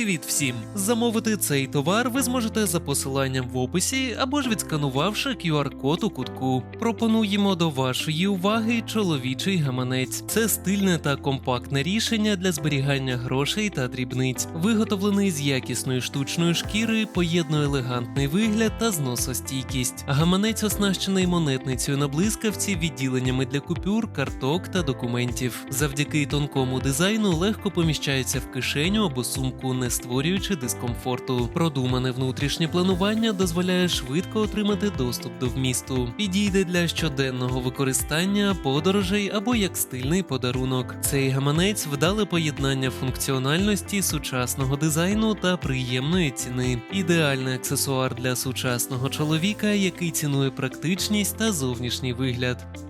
Привіт всім! Замовити цей товар ви зможете за посиланням в описі або ж відсканувавши QR-код у кутку. Пропонуємо до вашої уваги чоловічий гаманець. Це стильне та компактне рішення для зберігання грошей та дрібниць. Виготовлений з якісної штучної шкіри, поєднує елегантний вигляд та зносостійкість. Гаманець оснащений монетницею на блискавці, відділеннями для купюр, карток та документів. Завдяки тонкому дизайну легко поміщається в кишеню або сумку, не створюючи дискомфорту. Продумане внутрішнє планування дозволяє швидко отримати доступ до вмісту. Підійде для щоденного використання, подорожей або як стильний подарунок. Цей гаманець вдале поєднання функціональності, сучасного дизайну та приємної ціни. Ідеальний аксесуар для сучасного чоловіка, який цінує практичність та зовнішній вигляд.